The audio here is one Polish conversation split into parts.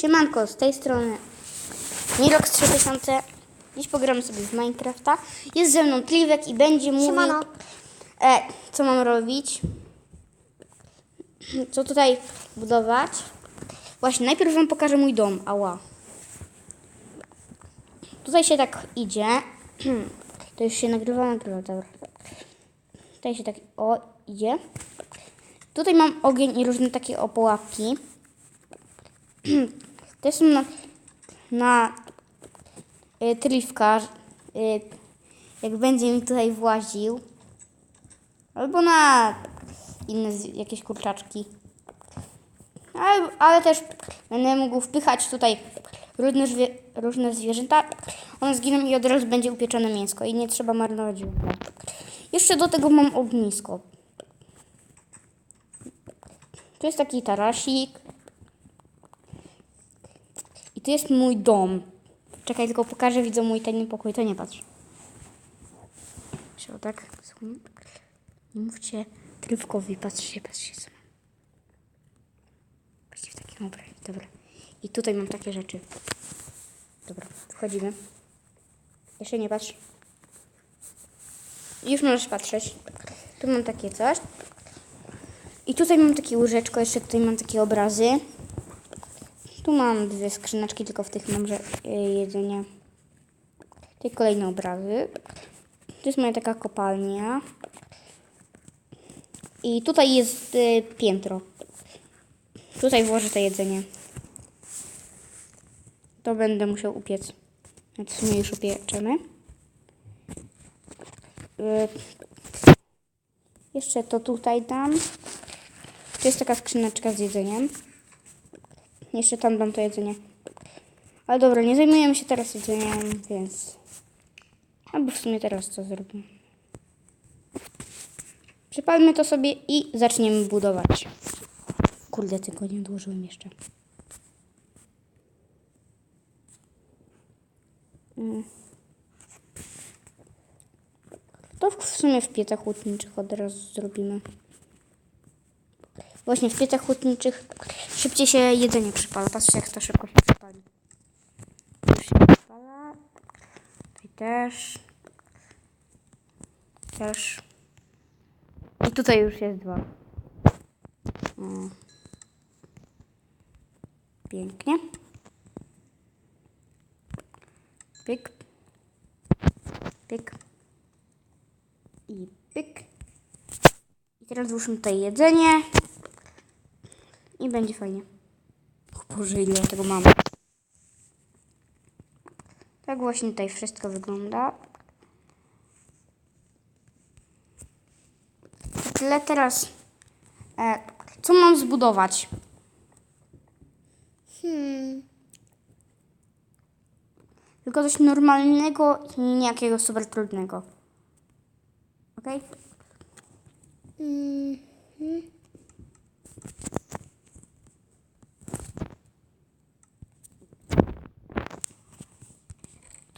Siemanko, z tej strony Mirox 3000. Dziś pogramy sobie w Minecrafta. Jest ze mną Kliwek i będzie mówił, Siemano. e, co mam robić. Co tutaj budować. Właśnie, najpierw wam pokażę mój dom. Ała. Tutaj się tak idzie. To już się nagrywa, nagrywa, dobra. Tutaj się tak, o, idzie. Tutaj mam ogień i różne takie opołapki. To są na, na y, y, jak będzie mi tutaj właził. Albo na inne jakieś kurczaczki. Ale, ale też będę mógł wpychać tutaj różne, zwie, różne zwierzęta. One zginą i od razu będzie upieczone mięsko i nie trzeba marnować. Jeszcze do tego mam ognisko. Tu jest taki tarasik. Tu jest mój dom. Czekaj, tylko pokażę widzę mój tajny pokój, to nie patrz. Trzeba tak. Nie mówcie trywkowi, patrzcie, patrzcie co mam. Patrzcie w takim obrazie, dobra. I tutaj mam takie rzeczy. Dobra, wchodzimy. Jeszcze nie patrz. Już możesz patrzeć. Tu mam takie coś. I tutaj mam takie łóżeczko, jeszcze tutaj mam takie obrazy. Tu mam dwie skrzyneczki, tylko w tych mam że, y, jedzenie. Tutaj kolejne obrazy. Tu jest moja taka kopalnia. I tutaj jest y, piętro. Tutaj włożę to jedzenie. To będę musiał upiec. W sumie już upieczemy. Y, jeszcze to tutaj dam. Tu jest taka skrzyneczka z jedzeniem. Jeszcze tam dam to jedzenie. Ale dobra, nie zajmujemy się teraz jedzeniem, więc... Albo w sumie teraz co zrobię. Przypalmy to sobie i zaczniemy budować. Kurde, tylko nie odłożyłem jeszcze. Mm. To w sumie w piecach hutniczych od razu zrobimy. Właśnie w piecach hutniczych szybciej się jedzenie przypala. Patrzcie, jak to szybko się przypali. Już się przypala. Tutaj też. Też. I tutaj już jest dwa. O. Pięknie. Pyk. Pyk. I pyk. I teraz włóżmy tutaj jedzenie. I będzie fajnie. O Boże, ile tego mam. Tak właśnie tutaj wszystko wygląda. Tyle teraz. E, co mam zbudować? Hmm. Tylko coś normalnego i nie jakiego super trudnego. Okej? Mm.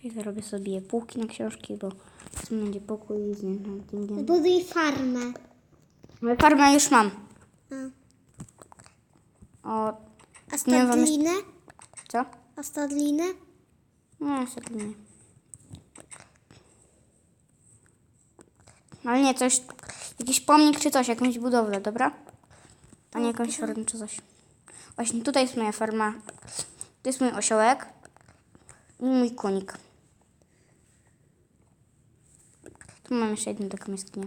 Tutaj zrobię sobie półki na książki, bo w będzie pokój z tym. Buduj farmę. Ale farmę już mam. A, O, a Nie wiem, stadlinę? co? A stadlinę? No, niestety nie. Ale nie, coś, jakiś pomnik czy coś, jakąś budowlę, dobra? A nie jakąś farmę czy coś. Właśnie tutaj jest moja farma. To jest mój osiołek i mój konik. Tu mam jeszcze jedną taką jaskinię.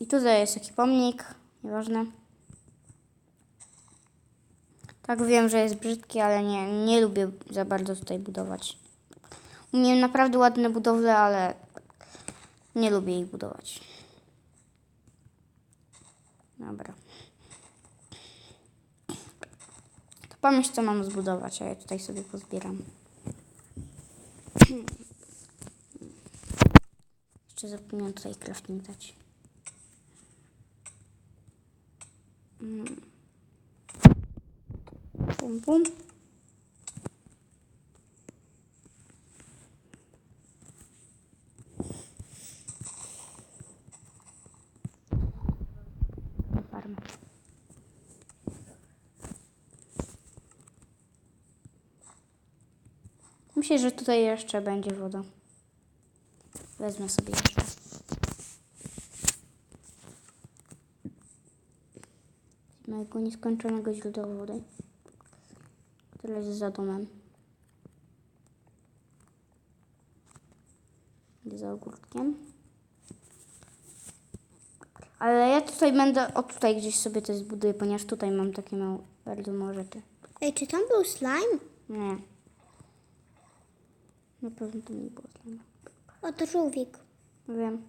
I tutaj jest taki pomnik, nieważne. Tak wiem, że jest brzydki, ale nie, nie lubię za bardzo tutaj budować. Umiem naprawdę ładne budowle, ale nie lubię ich budować. Dobra. To pomyśl, co mam zbudować, a ja tutaj sobie pozbieram. Jeszcze zapomniałem tutaj crafting dać. Pum, pum. Farmę. Myślę, że tutaj jeszcze będzie woda. Wezmę sobie jeszcze. Mojego nieskończonego źródła wody, które jest za domem. Za ogórkiem. Ale ja tutaj będę, o tutaj gdzieś sobie to zbuduję, ponieważ tutaj mam takie małe, bardzo małe rzeczy. Ej, czy tam był slime? Nie. Na pewno to nie było slime. Oto żółwik. Wiem.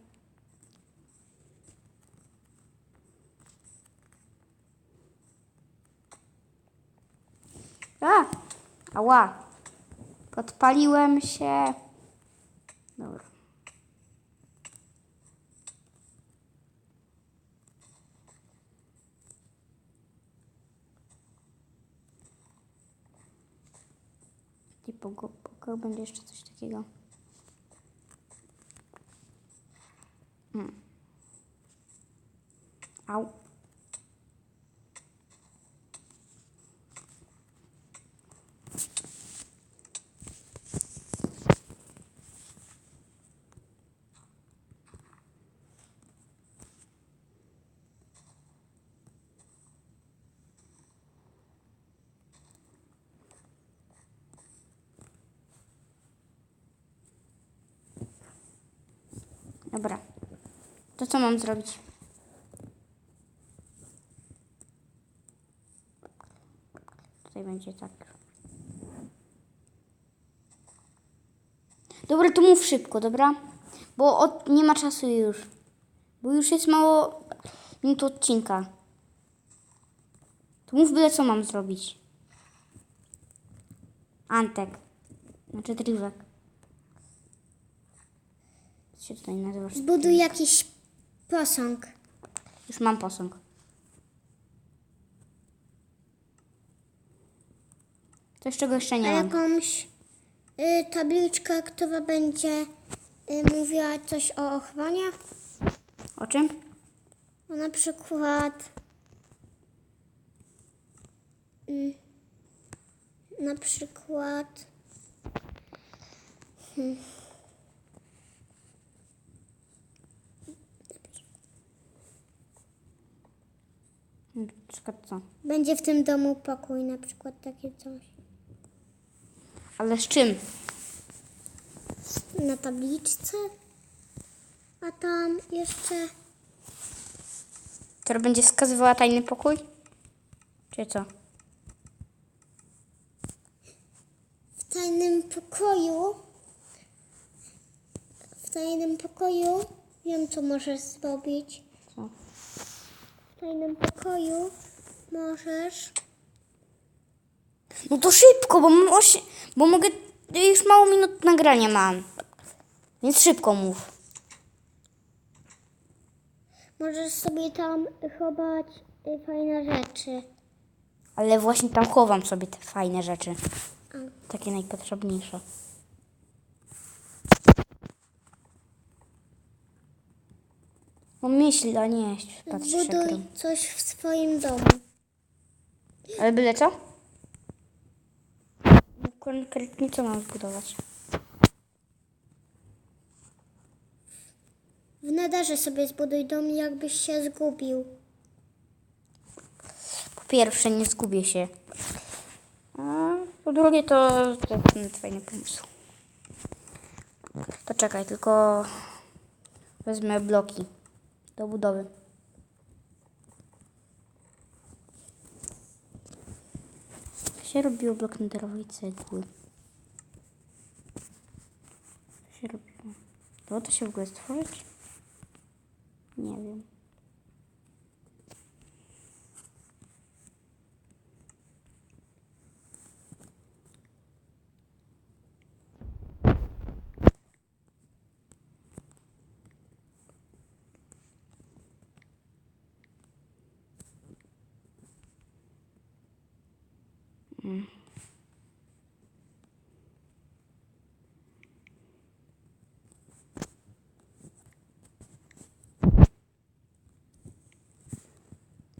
A! Ała! Podpaliłem się. Dobra. I po, po będzie jeszcze coś takiego. Au. Dobra. To co mam zrobić? Tutaj będzie tak. Dobra, to mów szybko, dobra? Bo od, nie ma czasu już. Bo już jest mało minut odcinka. To mów byle co mam zrobić. Antek. Znaczy Trywek. Co się tutaj nazywasz? Zbuduj jakiś posąg. Już mam posąg. Coś czego jeszcze A nie mam. jakąś y, tabliczkę, która będzie y, mówiła coś o ochronie? O czym? No na przykład mm, na przykład Na przykład co? będzie w tym domu pokój, na przykład takie coś. Ale z czym? Na tabliczce, a tam jeszcze Która będzie wskazywała tajny pokój? Czy co? w tajnym pokoju w tajnym pokoju wiem co możesz zrobić. Co? W tajnym pokoju możesz No to szybko, bo, mam osie... bo mogę... Już mało minut nagrania mam. Więc szybko mów. możesz sobie tam chować y, fajne rzeczy. Ale właśnie tam chowam sobie te fajne rzeczy. A. Takie najpotrzebniejsze. No myśl, a nie patrz się Zbuduj gry. coś w swoim domu. Ale byle co? Konkretnie co mam zbudować? W nederze sobie zbuduj dom, jakbyś się zgubił. Po pierwsze, nie zgubię się. A po drugie, to, to jest fajny pomysł. To czekaj, tylko wezmę bloki do budowy. Jak się robiło blok nederowej cegły? Co się robiło? Dało to się w ogóle stworzyć? Nie wiem.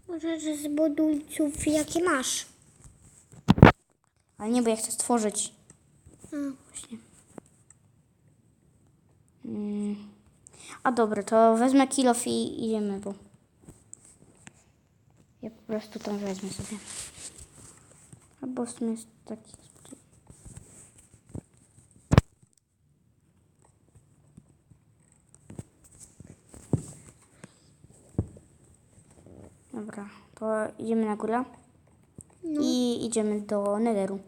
Możesz zbuduj ców, jakie masz. Ale nie, bo ja chcę stworzyć. A, Właśnie. Mm. A dobra, to wezmę kilof i idziemy, bo ja po prostu tam wezmę sobie. Albo w sumie jest taki... Dobra, to idziemy na górę i idziemy do Netheru.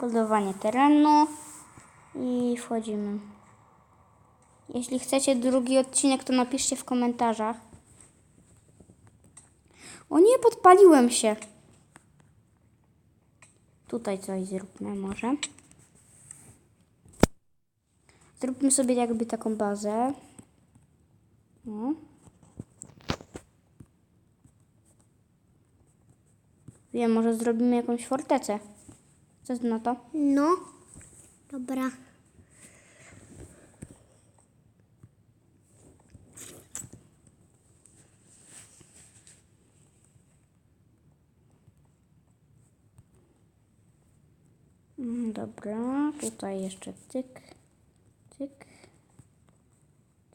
Budowanie terenu i wchodzimy. Jeśli chcecie drugi odcinek, to napiszcie w komentarzach. O nie, podpaliłem się. Tutaj coś zróbmy może. Zróbmy sobie jakby taką bazę. No. Wiem, może zrobimy jakąś fortecę. Co na to? no. Dobra. Mm, Dobra, tutaj jeszcze cyk, cyk,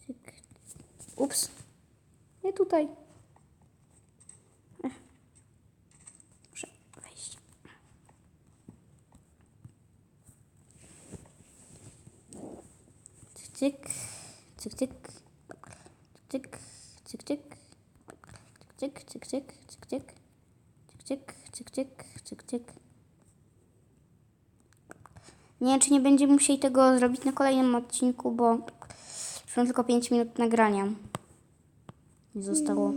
cyk. Ups, nie tutaj. Ech. Muszę wejść. Cyk, cyk, cyk, cyk, cyk, cyk, cyk, cyk, cyk, cyk, cyk, cyk, cyk, cyk, cyk, cyk, cyk. Nie wiem, czy nie będziemy musieli tego zrobić na kolejnym odcinku, bo mam tylko 5 minut nagrania. Mi zostało.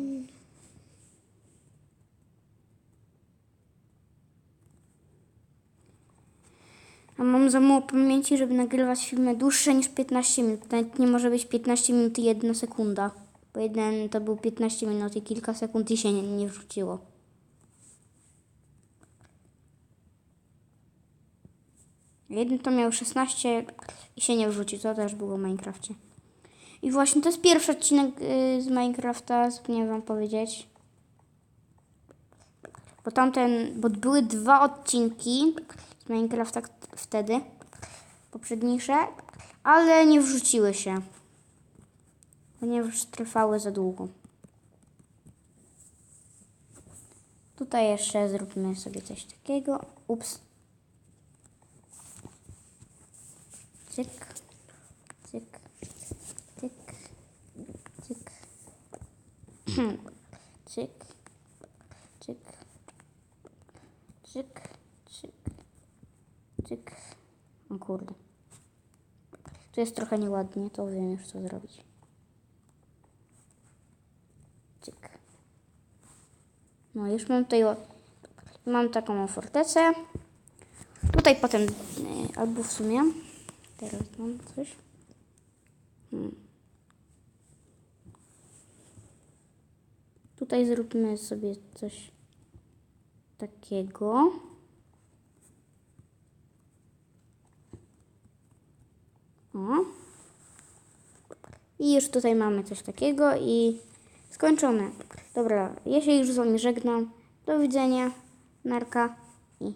A mam za mało pamięci, żeby nagrywać filmy dłuższe niż 15 minut. Nawet nie może być 15 minut i 1 sekunda. Bo jeden to był 15 minut i kilka sekund i się nie, nie wrzuciło. Jeden to miał 16 i się nie wrzucił. To też było w Minecrafcie. I właśnie to jest pierwszy odcinek y, z Minecrafta, zapomniałem wam powiedzieć. Bo tamten, bo były dwa odcinki z Minecrafta wtedy, poprzedniejsze, ale nie wrzuciły się. Ponieważ trwały za długo. Tutaj jeszcze zróbmy sobie coś takiego. Ups. Cyk, cyk, cyk, cyk, cyk, cyk, cyk, cyk, cyk. O kurde. Tu jest trochę nieładnie, to wiem już co zrobić. Cyk. No już mam tutaj, mam taką fortecę. Tutaj potem, y, albo w sumie, teraz mam coś. Hmm. Tutaj zróbmy sobie coś takiego. O. I już tutaj mamy coś takiego i skończone. Dobra, ja się już z wami żegnam. Do widzenia. Narka i